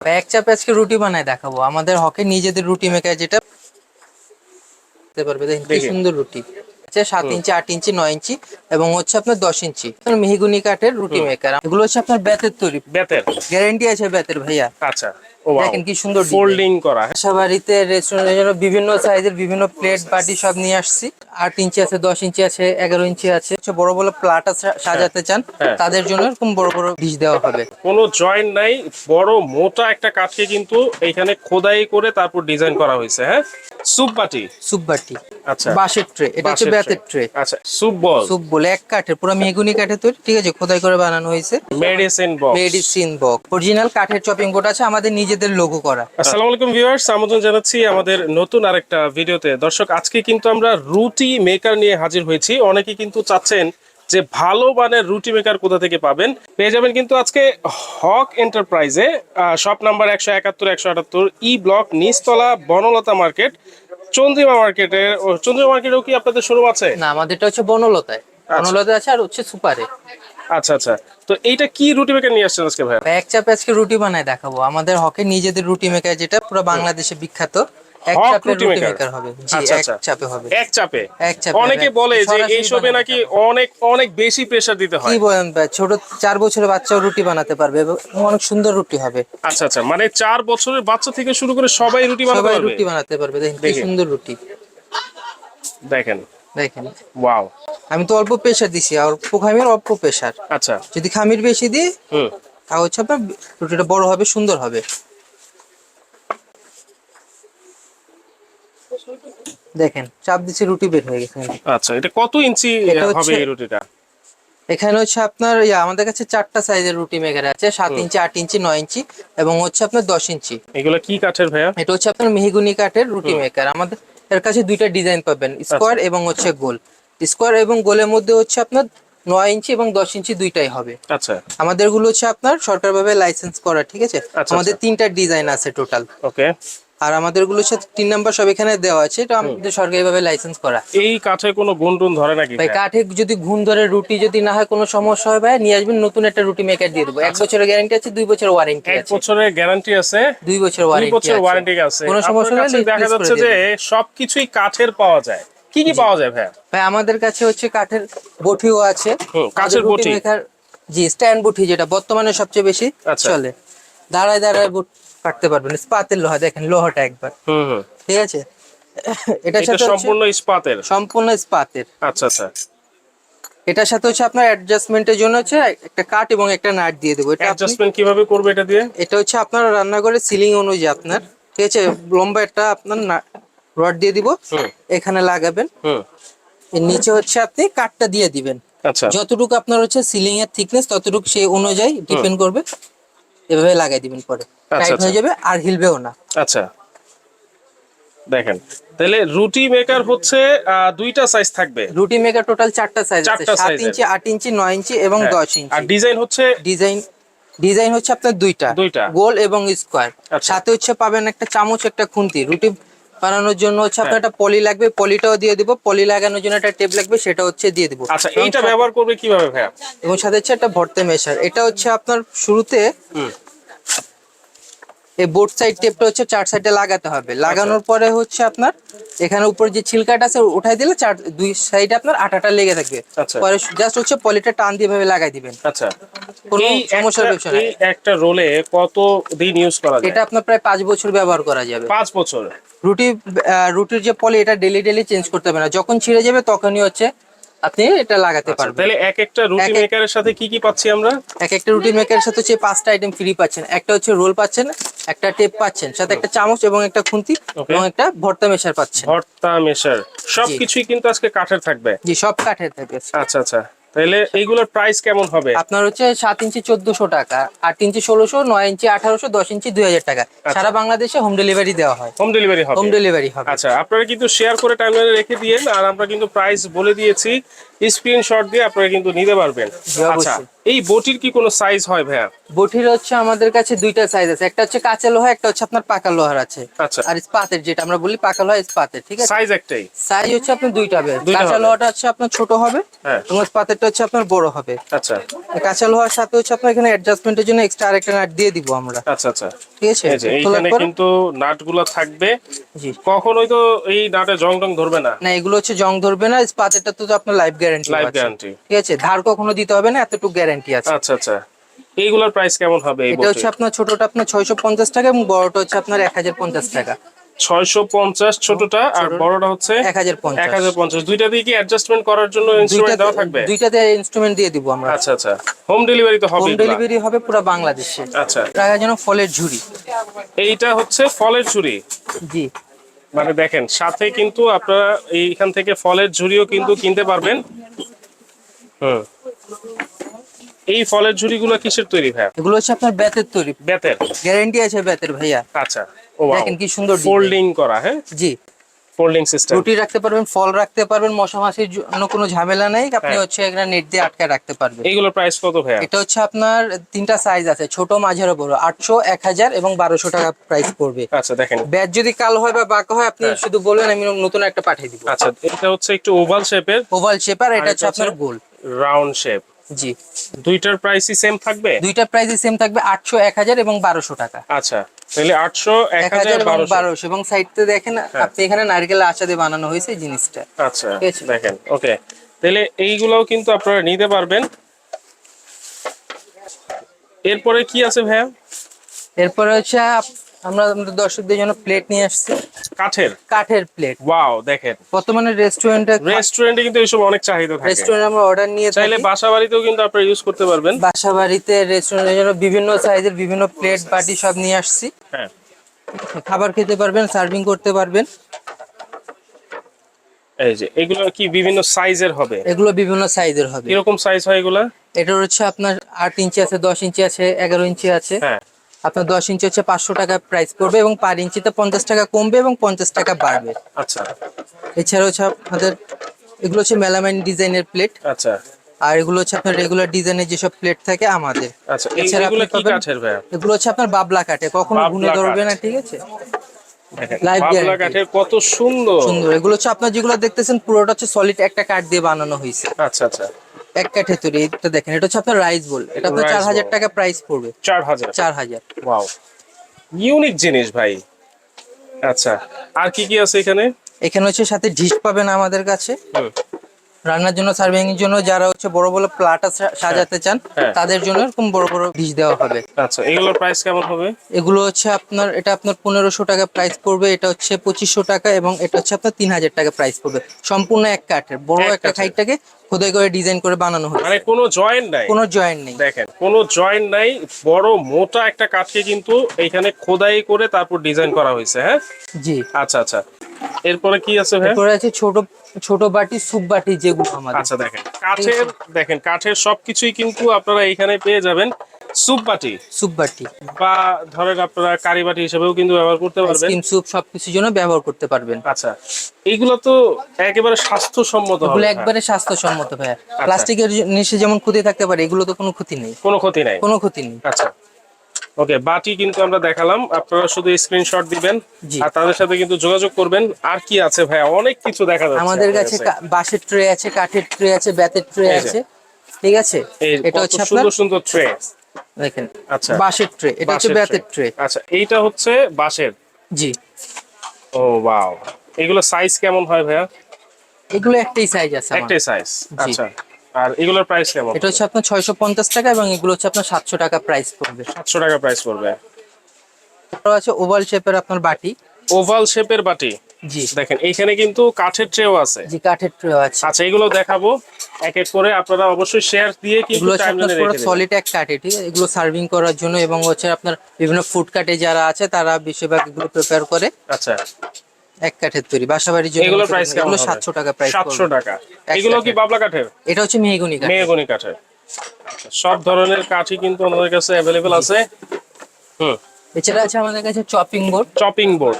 এক চাপে আজকে রুটি বানায় দেখাবো। আমাদের হকে নিজেদের রুটি মেকার যেটা পারবে দেখেন কি সুন্দর রুটি। আচ্ছা সাত ইঞ্চি আট ইঞ্চি নয় ইঞ্চি এবং হচ্ছে আপনার দশ ইঞ্চি। মেহিগুনি কাঠের রুটি মেকার এগুলো হচ্ছে আপনার বেতের তৈরি। বেতের গ্যারেন্টি আছে বেতের ভাইয়া। আচ্ছা। দেখেন কি সুন্দর ফোল্ডিং করা হ্যাঁ? রেস্টুরেন্টের জন্য বিভিন্ন সাইজের বিভিন্ন প্লেট বাটি সব নিয়ে আসছি। আট ইঞ্চি আছে দশ ইঞ্চি আছে এগারো ইঞ্চি আছে। বড় বড় প্লাট সাজাতে চান হ্যাঁ। তাদের জন্য এরকম বড় বড় ডিশ দেওয়া হবে। কোনো জয়েন্ট নাই বড় মোটা একটা কাঠকে কিন্তু এখানে খোদাই করে তারপর ডিজাইন করা হয়েছে হ্যাঁ। সুপ বাটি? সুপ বাটি। আচ্ছা। বাঁশের ট্রে এটা হচ্ছে বাঁশের বেতের ট্রে। আচ্ছা সুপ বল। সুপ বলে এক কাঠের পুরো মেগুনি কাঠের তৈরি ঠিক আছে? খোদাই করে বানানো হয়েছে। Medicine box medicine box original কাঠের চপিং বোর্ড আছে আমাদের নিজেদের লোগো করা। আসসালামু আলাইকুম ভিউয়ার্স আমন্ত্রণ জানাচ্ছি আমাদের নতুন আরেকটা ভিডিওতে দর্শক আজকে কিন্তু আমরা রুটি মেকার নিয়ে হাজির হয়েছি। অনেকে কিন্তু চাচ্ছেন যে ভালো মানের রুটি মেকার কোথা থেকে পাবেন পেয়ে যাবেন কিন্তু আজকে হক এন্টারপ্রাইজে শপ নাম্বার একশো একাত্তর একশো আটাত্তর ই ব্লক নিচতলা বনলতা মার্কেট চন্দ্রিমা মার্কেটে চন্দ্রিমা মার্কেটেও কি আপনাদের শোরুম আছে? না আমাদেরটা হচ্ছে বনলতায়। বনলতায় আছে আর হচ্ছে সুপারে। আচ্ছা আচ্ছা। তো এইটা কি রুটি মেকার নিয়ে আসছেন আজকে ভাইয়া? এক চাপে আজকে রুটি বানায় দেখাবো। আমাদের হকে নিজেদের রুটি মেকার যেটা পুরো বাংলাদেশে বিখ্যাত। হক রুটি রুটি মেকার। হবে। আচ্ছা, আচ্ছা। চাপে হবে। এক চাপে। এক চাপে অনেকে বলে যে এইসবে নাকি অনেক অনেক বেশি প্রেসার দিতে কি বলেন ভাই? ছোট চার বছরের বাচ্চাও রুটি বানাতে পারবে এবং অনেক সুন্দর রুটি হবে। আচ্ছা আচ্ছা। মানে চার বছরের বাচ্চা থেকে শুরু করে সবাই রুটি বানাতে পারবে? রুটি বানাতে পারবে। দেখেন কি সুন্দর রুটি। দেখেন। দেখেন। ওয়াও। আমি তো অল্প প্রেশার দিছি আর অল্প খামির অল্প প্রেশার আচ্ছা। যদি খামির বেশি দিই হুম। তা হচ্ছে আপনার রুটিটা বড় হবে সুন্দর হবে। দেখেন চাপ দিচ্ছি রুটি বের হয়ে গেছে। আচ্ছা এটা কত ইঞ্চি হবে এই রুটিটা? এখানে হচ্ছে আপনার ইয়া আমাদের কাছে চারটা সাইজের রুটি মেকার আছে সাত ইঞ্চি আট ইঞ্চি নয় ইঞ্চি এবং হচ্ছে আপনার দশ ইঞ্চি। এগুলো কি কাঠের ভাইয়া? এটা হচ্ছে আপনার মেহগুনি কাঠের রুটি মেকার আমাদের এর কাছে দুইটা ডিজাইন পাবেন স্কোয়ার এবং হচ্ছে গোল। স্কোয়ার এবং গোলের মধ্যে হচ্ছে আপনার নয় ইঞ্চি এবং দশ ইঞ্চি দুইটাই হবে। আচ্ছা। আমাদেরগুলো হচ্ছে আপনার সরকারভাবে লাইসেন্স করা ঠিক আছে? আচ্ছা, আমাদের আচ্ছা। তিনটা ডিজাইন আছে টোটাল ওকে আর আমাদেরগুলো হচ্ছে তিন নাম্বার সব এখানে দেওয়া আছে এটা আমাদের সরকারিভাবে লাইসেন্স করা। এই কাঠে কোনো গুণ টুন ধরে নাকি? ভাই কাঠে যদি ঘুম ধরে রুটি যদি না হয় কোনো সমস্যা হয় ভাই? নিয়ে আসবেন নতুন একটা রুটি মেকার দিয়ে দেবো। এক বছরের গ্যারান্টি আছে দুই বছরের ওয়ারেন্টি এক বছরের গ্যারান্টি আছে দুই বছর ওয়ারেন্টি বছর ওয়ারেন্টি আছে। কোনো সমস্যা হলে দেখা যাচ্ছে যে সবকিছুই কাঠের পাওয়া যায়। কি কি পাওয়া যায় ভাইয়া ভাই আমাদের কাছে হচ্ছে কাঠের বটিও আছে। কাঠের বটি। জি স্ট্যান্ড বটি যেটা বর্তমানে সবচেয়ে বেশি আচ্ছা। চলে। দাঁড়ায় দাঁড়ায় বুট কাটতে পারবেন স্পাতের লোহা দেখেন লোহাটা একবার। ঠিক আছে? এটার এটা সাথে সম্পূর্ণ ইস্পাতের সম্পূর্ণ স্পাতের। আচ্ছা আচ্ছা। এটার সাথে হচ্ছে আপনার অ্যাডজাস্টমেন্টের জন্য হচ্ছে একটা কাঠ এবং একটা নাট দিয়ে দেবো। এটা অ্যাডজাস্টমেন্ট কীভাবে করবে এটা দিয়ে? এটা হচ্ছে আপনার রান্নাঘরের সিলিং অনুযায়ী আপনার। ঠিক আছে? লম্বা একটা আপনার রড দিয়ে দিব। এখানে লাগাবেন। হুম। এর নিচে হচ্ছে আপনি কাঠটা দিয়ে দিবেন। আচ্ছা। যতটুকু আপনার হচ্ছে সিলিং এর থিকনেস ততটুকু সেই অনুযায়ী ডিপেন্ড করবে। এভাবে লাগাই দিবেন পরে। টাইট আচ্ছা। হয়ে যাবে আর হিলবেও না। আচ্ছা। দেখেন তাহলে রুটি মেকার হচ্ছে দুইটা সাইজ থাকবে। রুটি মেকার টোটাল চারটা সাইজ আছে। চারটা সাত ইঞ্চি 8 ইঞ্চি 9 ইঞ্চি এবং 10 ইঞ্চি। আর ডিজাইন হচ্ছে? ডিজাইন ডিজাইন হচ্ছে আপনার দুইটা। দুইটা। গোল এবং স্কোয়ার। আচ্ছা। সাথে হচ্ছে পাবেন একটা চামচ একটা খুন্তি। রুটি বানানোর জন্য হচ্ছে আপনার হ্যাঁ। একটা পলি লাগবে পলিটাও দিয়ে দিব পলি লাগানোর জন্য একটা টেপ লাগবে সেটা হচ্ছে দিয়ে দিব। আচ্ছা এইটা ব্যবহার করবে কীভাবে ভাইয়া? এবং সাথে হচ্ছে একটা ভর্তে মেশার। এটা হচ্ছে আপনার শুরুতে এই বোর্ড সাইড টেপটা হচ্ছে চার সাইডে লাগাতে হবে। লাগানোর পরে হচ্ছে আপনার এখানে উপর যে ছিলকাটা আছে উঠাই দিলে চার দুই সাইডে আপনার আটাটা লেগে থাকবে। আচ্ছা। পরে জাস্ট হচ্ছে পলিটা টান দিয়ে ভাবে লাগাই দিবেন। আচ্ছা। কোনো সমস্যার বিষয়। এই একটা রোলে কত দিন ইউজ করা যায়? এটা আপনার প্রায় পাঁচ বছর ব্যবহার করা যাবে। পাঁচ বছর। রুটি রুটির যে পলি এটা ডেলি ডেলি চেঞ্জ করতে হবে না। যখন ছিঁড়ে যাবে তখনই হচ্ছে আপনি এটা লাগাতে পারবেন। তাহলে এক একটা রুটি মেকারের সাথে কি কি পাচ্ছি আমরা? এক একটা রুটি মেকারের সাথে হচ্ছে পাঁচটা আইটেম ফ্রি পাচ্ছেন। একটা হচ্ছে রোল পাচ্ছেন একটা টেপ পাচ্ছেন সাথে একটা চামচ এবং একটা খুন্তি এবং একটা ভর্তা মেশার পাচ্ছেন। ভর্তা মেশার। সবকিছুই কিন্তু আজকে কাঠের থাকবে। জি সব কাঠের থাকবে। আচ্ছা আচ্ছা। তাহলে এইগুলোর প্রাইস কেমন হবে? আপনার হচ্ছে সাত ইঞ্চি চোদ্দশো টাকা আট ইঞ্চি ষোলোশো নয় ইঞ্চি আঠারোশো দশ ইঞ্চি দুই হাজার টাকা। সারা বাংলাদেশে হোম ডেলিভারি দেওয়া হয়। হোম ডেলিভারি হবে। হোম ডেলিভারি হবে। আচ্ছা আপনারা কিন্তু শেয়ার করে টাইমলাইনে রেখে দিয়েন আর আমরা কিন্তু প্রাইস বলে দিয়েছি স্ক্রিনশট দিয়ে আপনারা কিন্তু নিতে পারবেন। আচ্ছা এই বটির কি কোনো সাইজ হয় ভাইয়া? বটির হচ্ছে আমাদের কাছে দুইটা সাইজ আছে। একটা হচ্ছে কাঁচা লোহা একটা হচ্ছে আপনার পাকা লোহার আছে। আচ্ছা। আর ইস্পাতের যেটা আমরা বলি পাকা লোহা ইস্পাতের ঠিক আছে? সাইজ একটাই। সাইজ হচ্ছে আপনার দুইটা হবে কাঁচা লোহাটা হচ্ছে আপনার ছোট হবে হ্যাঁ। এবং ইস্পাতেরটা হচ্ছে আপনার বড় হবে। আচ্ছা। কাঁচা লোহার সাথে হচ্ছে আপনার এখানে অ্যাডজাস্টমেন্টের জন্য এক্সট্রা আরেকটা নাট দিয়ে দিব আমরা। আচ্ছা আচ্ছা। ঠিক আছে? এইখানে কিন্তু নাটগুলো থাকবে। জি। কখনোই তো এই নাটে জং টং ধরবে না। না এগুলো হচ্ছে জং ধরবে না ইস্পাতেরটা তো আপনার লাইফ গ্যারান্টি লাইফ গ্যারান্টি ঠিক আছে ধার কখনো দিতে হবে না এতটুকু গ্যারান্টি আছে। আচ্ছা আচ্ছা। এইগুলোর প্রাইস কেমন হবে এই এটা হচ্ছে আপনার ছোটটা আপনার ছয়শো পঞ্চাশ টাকা এবং বড়টা হচ্ছে আপনার এক হাজার পঞ্চাশ টাকা। ছয়শো পঞ্চাশ ছোটটা আর বড়টা হচ্ছে এক হাজার এক পঞ্চাশ হাজার পঞ্চাশ। দুইটা দিয়ে কি অ্যাডজাস্টমেন্ট করার জন্য ইনস্ট্রুমেন্ট দেওয়া থাকবে? দুইটাতে ইনস্ট্রুমেন্ট দিয়ে দিব আমরা। আচ্ছা আচ্ছা। হোম ডেলিভারি তো হবে হোম ডেলিভারি হবে পুরো বাংলাদেশে। আচ্ছা। টাকা যেন ফলের ঝুড়ি। এইটা হচ্ছে ফলের ঝুড়ি। জি। মানে দেখেন সাথে কিন্তু আপনারা এইখান থেকে ফলের ঝুড়িও কিন্তু কিনতে পারবেন। হুম। এই ফলের ঝুড়িগুলো কিসের তৈরি ভাইয়া? এগুলো হচ্ছে আপনার বেতের তৈরি। বেতের গ্যারান্টি আছে বেতের ভাইয়া। আচ্ছা ও দেখেন কি সুন্দর ফোল্ডিং করা হ্যাঁ? জি। ফোল্ডিং সিস্টেম রুটি রাখতে পারবেন ফল রাখতে পারবেন মশা মাছির জন্য কোনো ঝামেলা নেই। আপনি হ্যাঁ। হচ্ছে এখানে নেট দিয়ে আটকে রাখতে পারবেন। এইগুলোর প্রাইস কত ভাইয়া? এটা হচ্ছে আপনার তিনটা সাইজ আছে ছোট মাঝারও বড়। আটশো এক হাজার এবং বারোশো টাকা প্রাইস পড়বে। আচ্ছা দেখেন। ব্যাট যদি কালো হয় বা বাঁকা হয় আপনি হ্যাঁ। শুধু বলবেন আমি নতুন একটা পাঠিয়ে দিব। আচ্ছা এটা হচ্ছে একটু ওভাল শেপের ওভাল শেপ আর এটা হচ্ছে আপনার গোল। রাউন্ড শেপ জি। দুইটার প্রাইসই সেম থাকবে? দুইটা প্রাইসই সেম থাকবে আটশো এক হাজার এবং বারোশো টাকা। আচ্ছা তাহলে আটশো এক এক হাজার হাজার এবং বারোশো। বারোশো। এবং সাইডতে দেখেন হ্যাঁ। আপনি এখানে নারকেল আচা দিয়ে বানানো হয়েছে জিনিসটা। আচ্ছা ঠিক আছে। দেখেন ওকে তাহলে এইগুলোও কিন্তু আপনারা নিতে পারবেন। এরপরে কি আছে ভাইয়া? এরপরে হচ্ছে আমরা আমাদের দর্শকদের জন্য প্লেট নিয়ে আসছি। কাঠের? কাঠের প্লেট ওয়াও দেখেন। বর্তমানে রেস্টুরেন্টে রেস্টুরেন্টে কিন্তু এইসব অনেক চাহিদা থাকে। রেস্টুরেন্টে আমরা অর্ডার নিয়ে চাইলে থাকি। বাসা বাড়িতেও কিন্তু আপনারা ইউজ করতে পারবেন। বাসা বাড়িতে রেস্টুরেন্টের জন্য বিভিন্ন সাইজের বিভিন্ন প্লেট বাটি সব নিয়ে আসছি। হ্যাঁ। খাবার খেতে পারবেন সার্ভিং করতে পারবেন। এই যে এগুলো কি বিভিন্ন সাইজের হবে? এগুলো বিভিন্ন সাইজের হবে। কীরকম সাইজ হয় এগুলা? এটা হচ্ছে আপনার আট ইঞ্চি আছে দশ ইঞ্চি আছে এগারো ইঞ্চি আছে। হ্যাঁ। আপনার দশ ইঞ্চি হচ্ছে পাঁচশো টাকা প্রাইস পড়বে এবং পার ইঞ্চিতে পঞ্চাশ টাকা কমবে এবং পঞ্চাশ টাকা বাড়বে। আচ্ছা। এছাড়া হচ্ছে আপনাদের এগুলো হচ্ছে মেলামাইন ডিজাইনের প্লেট আচ্ছা। আর এগুলো হচ্ছে আপনার রেগুলার ডিজাইনের যেসব প্লেট থাকে আমাদের। আচ্ছা এছাড়া এগুলো আপনি পাবেন- এগুলো হচ্ছে আপনার বাবলা কাটে কখনো গুনে ধরবে না ঠিক আছে? কত সুন্দর। সুন্দর। এগুলো হচ্ছে আপনার যেগুলো দেখতেছেন পুরোটা হচ্ছে সলিড একটা কাঠ দিয়ে বানানো হয়েছে। আচ্ছা আচ্ছা। এক কাঠে তৈরি এটা দেখেন এটা হচ্ছে আপনার রাইস বোল এটা আপনার চার হাজার টাকা প্রাইস পড়বে। চার হাজার। চার হাজার। ওয়াও ইউনিক জিনিস ভাই। আচ্ছা আর কি কি আছে এখানে? এখানে হচ্ছে সাথে ডিশ পাবেন আমাদের কাছে। রান্নার জন্য সার্ভিং এর জন্য যারা হচ্ছে বড় বড় প্লাটা সাজাতে চান হ্যাঁ। তাদের জন্য এরকম বড় বড় ডিশ দেওয়া হবে। আচ্ছা এগুলোর প্রাইস কেমন হবে? এগুলো হচ্ছে আপনার এটা আপনার পনেরোশো টাকা প্রাইস পড়বে এটা হচ্ছে পঁচিশশো টাকা এবং এটা হচ্ছে আপনার তিন হাজার টাকা প্রাইস পড়বে। সম্পূর্ণ এক কাঠের বড় একটা। খাইটটাকে খোদাই করে ডিজাইন করে বানানো হয়েছে মানে কোনো জয়েন্ট নাই? কোনো জয়েন্ট নেই। দেখেন কোনো জয়েন্ট নাই বড় মোটা একটা কাঠকে কিন্তু এইখানে খোদাই করে তারপর ডিজাইন করা হয়েছে হ্যাঁ? জি। আচ্ছা আচ্ছা। এরপরে কি আছে ভাই? এরপরে আছে ছোট ছোট বাটি সুপ বাটি যেগুলো আমাদের। আচ্ছা দেখেন। কাঠের দেখেন কাঠের সবকিছুই কিন্তু আপনারা এখানে পেয়ে যাবেন সুপ বাটি। সুপ বাটি। বা ধরেন আপনারা কারি বাটি হিসেবেও কিন্তু ব্যবহার করতে পারবেন। স্কিম স্যুপ সবকিছুর জন্য ব্যবহার করতে পারবেন। আচ্ছা এইগুলো তো একেবারে স্বাস্থ্যসম্মত এগুলো। একবারে স্বাস্থ্যসম্মত ভাইয়া। প্লাস্টিকের জিনিসে যেমন ক্ষতি থাকতে পারে এগুলো তো কোনো ক্ষতি নেই। কোনো ক্ষতি নেই। কোনো ক্ষতি নেই। আচ্ছা। ওকে বাটি কিন্তু আমরা দেখালাম। আপনারা শুধু স্ক্রিনশট দিবেন আর তাদের সাথে কিন্তু যোগাযোগ করবেন। আর কি আছে ভাইয়া? অনেক কিছু দেখা যাচ্ছে আমাদের কাছে বাঁশের ট্রে আছে কাঠের ট্রে আছে বেতের ট্রে আছে। ঠিক আছে? এটা হচ্ছে সুন্দর সুন্দর ট্রে দেখেন আচ্ছা। বাঁশের ট্রে এটা হচ্ছে বেতের ট্রে আচ্ছা এইটা হচ্ছে বাঁশের। জি। ও ওয়াও এগুলো সাইজ কেমন হয় ভাইয়া? এগুলো একটাই সাইজ আছে। একটাই সাইজ আচ্ছা। আর এগুলোর প্রাইস কেমন? এটা হচ্ছে আপনার ছয়শো পঞ্চাশ টাকা এবং এগুলো হচ্ছে আপনার সাতশো টাকা প্রাইস পড়বে। সাতশো টাকা প্রাইস পড়বে। তারপর আছে ওভাল শেপের আপনার বাটি। ওভাল শেপের বাটি? জি। দেখেন এইখানে কিন্তু কাঠের ট্রেও আছে। জি কাঠের ট্রে আছে। আচ্ছা এগুলো দেখাবো। এক এক করে আপনারা অবশ্যই শেয়ার দিয়ে কিন্তু টাইমলাইনে রেখে দেবেন। সলিড এক কাঠে ঠিক আছে? এগুলো সার্ভিং করার জন্য এবং হচ্ছে আপনার বিভিন্ন ফুড কাটে যারা আছে তারা বেশিরভাগ এগুলো প্রিপেয়ার করে। আচ্ছা। এক কাঠের তৈরি। বাসা বাড়ির জন্য এগুলোর প্রাইস কেমন এগুলো হবে? সাতশো টাকা প্রাইস সাতশো টাকা। এক এগুলো কি। বাবলা কাঠের? এটা হচ্ছে মেহগনি কাঠ মেহগনি কাঠের। আচ্ছা, সব ধরনের কাঠই কিন্তু আমাদের কাছে অ্যাভেলেবেল আছে। হুম। এছাড়া আছে আমাদের কাছে চপিং বোর্ড চপিং বোর্ড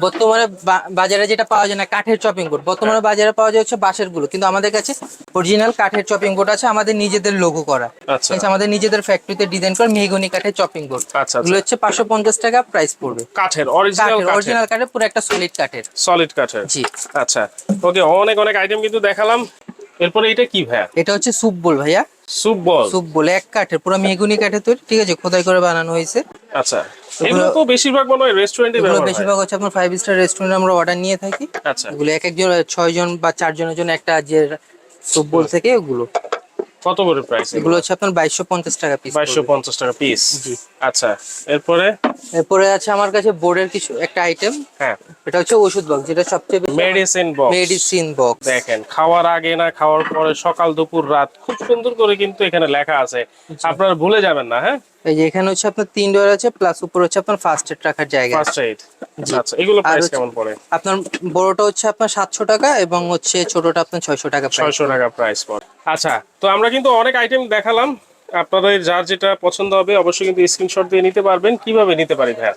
বর্তমানে বাজারে যেটা পাওয়া যায় না কাঠের চপিং বোর্ড বর্তমানে বাজারে পাওয়া যায় হচ্ছে বাঁশেরগুলো। কিন্তু আমাদের কাছে অরিজিনাল কাঠের চপিং বোর্ড আছে আমাদের নিজেদের লোগো করা। আচ্ছা। আমাদের নিজেদের ফ্যাক্টরিতে ডিজাইন করা মেহগনি কাঠের চপিং বোর্ড আচ্ছা, এগুলো হচ্ছে পাঁচশো পঞ্চাশ টাকা প্রাইস পড়বে। কাঠের অরিজিনাল কাঠের কাঠের। অরিজিনাল কাঠের পুরো একটা সলিড কাঠের। সলিড কাঠের। জি। আচ্ছা। ওকে অনেক অনেক আইটেম কিন্তু দেখালাম। এরপরে এটা কি ভাইয়া? এটা হচ্ছে সুপ বোল ভাইয়া। সুপ বল সুপ বল এক কাঠের পুরো মেহগনি কাঠের তৈরি। ঠিক আছে খোদাই করে বানানো হয়েছে। আচ্ছা। এগুলো তো বেশিরভাগ মনে হয় রেস্টুরেন্টে ব্যবহার হয়। বেশিরভাগ হচ্ছে আপনার ফাইভ স্টার রেস্টুরেন্টে আমরা অর্ডার নিয়ে থাকি। আচ্ছা। এগুলো এক একজন ছয় জন বা চার জনের জন্য একটা যে সুপ বোল থেকে ওগুলো কত করে প্রাইস এগুলো? হচ্ছে আপনার বাইশশো পঞ্চাশ টাকা পিস বাইশশো পঞ্চাশ টাকা পিস জি। আচ্ছা এরপরে? এরপরে আছে আমার কাছে বোর্ডের কিছু একটা আইটেম হ্যাঁ। এটা হচ্ছে ওষুধ বক্স যেটা সবচেয়ে মেডিসিন বক্স মেডিসিন বক্স দেখেন খাওয়ার আগে না খাওয়ার পরে সকাল দুপুর রাত খুব সুন্দর করে কিন্তু এখানে লেখা আছে। আপনারা ভুলে যাবেন না হ্যাঁ? এই যে এখানে হচ্ছে আপনার তিন ডোর আছে প্লাস উপর হচ্ছে আপনার ফার্স্ট এড রাখার জায়গা। ফার্স্ট এইড আচ্ছা এগুলো প্রাইস কেমন পড়ে? আপনার বড়টা হচ্ছে আপনার সাতশো টাকা এবং হচ্ছে ছোটটা আপনার ছয়শো টাকা প্রাইস ছয়শো টাকা প্রাইস পড়ে। আচ্ছা তো আমরা কিন্তু অনেক আইটেম দেখালাম। আপনাদের যার যেটা পছন্দ হবে অবশ্যই কিন্তু স্ক্রিনশট দিয়ে নিতে পারবেন। কীভাবে নিতে পারি ভাইয়া?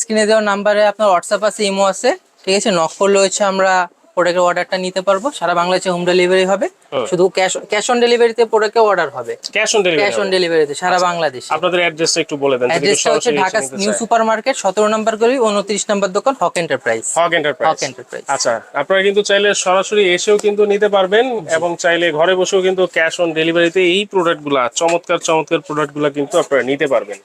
স্ক্রিনে দেওয়া নাম্বারে আপনার হোয়াটসঅ্যাপ আছে ইমো আছে ঠিক আছে? নক করলে হচ্ছে আমরা প্রোডাক্টের অর্ডারটা নিতে পারব। সারা বাংলাদেশে হোম ডেলিভারি হবে। শুধু ক্যাশ ক্যাশ অন ডেলিভারিতে প্রোডাক্টের অর্ডার হবে। ক্যাশ অন ক্যাশ অন ডেলিভারিতে সারা বাংলাদেশে। আপনাদের অ্যাড্রেসটা একটু বলে দেন অ্যাড্রেসটা হচ্ছে ঢাকা নিউ চায়। সুপার মার্কেট সতেরো নম্বর গলি উনত্রিশ নম্বর দোকান Haque enterprise Haque enterprise Haque enterprise আচ্ছা আপনারা কিন্তু চাইলে সরাসরি এসেও কিন্তু নিতে পারবেন এবং চাইলে ঘরে বসেও কিন্তু ক্যাশ অন ডেলিভারিতে এই প্রোডাক্টগুলা চমৎকার চমৎকার প্রোডাক্টগুলা কিন্তু আপনারা নিতে পারবেন।